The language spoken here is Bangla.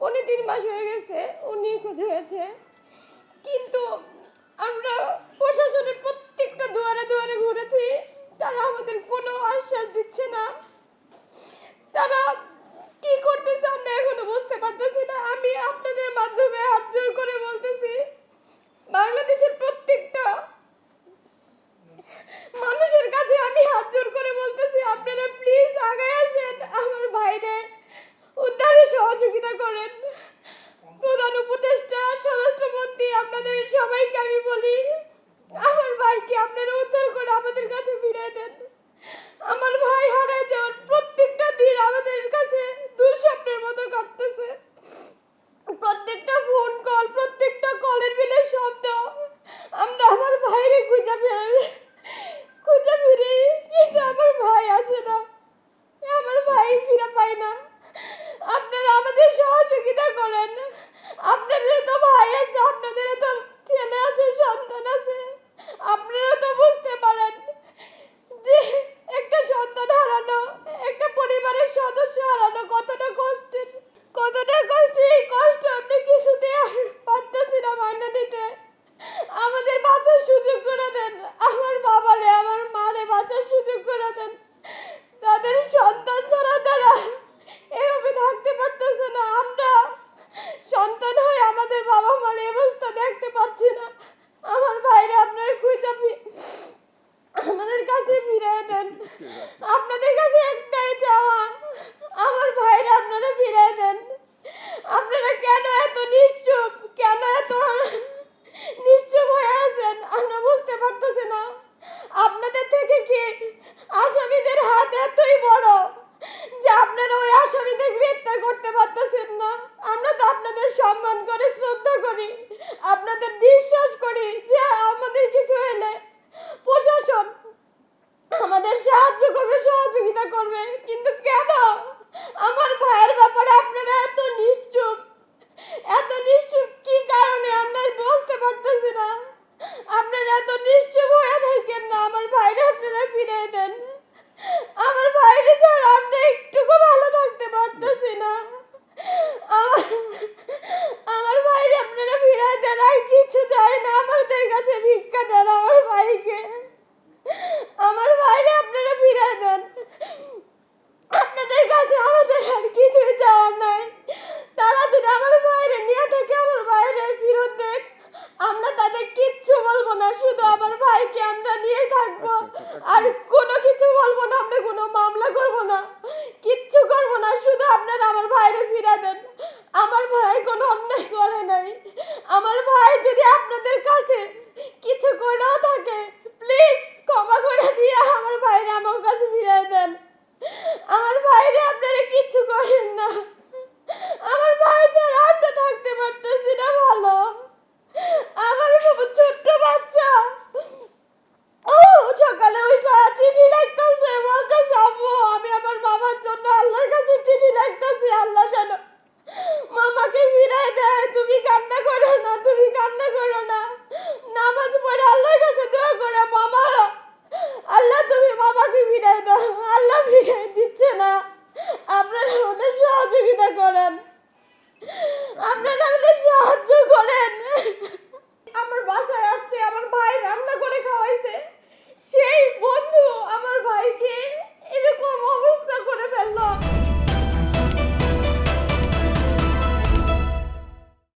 পনেরো তিন মাস হয়ে গেছে ও নিখোঁজ হয়েছে। কিন্তু আমরা প্রশাসনের প্রত্যেকটা সবাইকে আমি বলি, আমার ভাইকে আপনারা উদ্ধার করে আমাদের কাছে ফিরে দেন। আমার ভাই হারা যাওয়ার প্রত্যেকটা দিন আমাদের কাছে দুঃস্বপ্নের মতো কাঁপতেছে প্রত্যেকটা ফোন কল প্রত্যেকটা কলের বিলের শব্দ। আমরা আমার ভাইরে খুঁজে ফেরাই খুঁজে ফিরি কিন্তু আমার ভাই আসে না। আমার ভাই ফিরে পায় না। আপনারা আমাদের সহযোগিতা করেন। আপনাদের তো ভাই আছে, আপনাদের তো আছে সন্তান আছে। আপনারা তুমি কান্না করো না তুমি কান্না করো।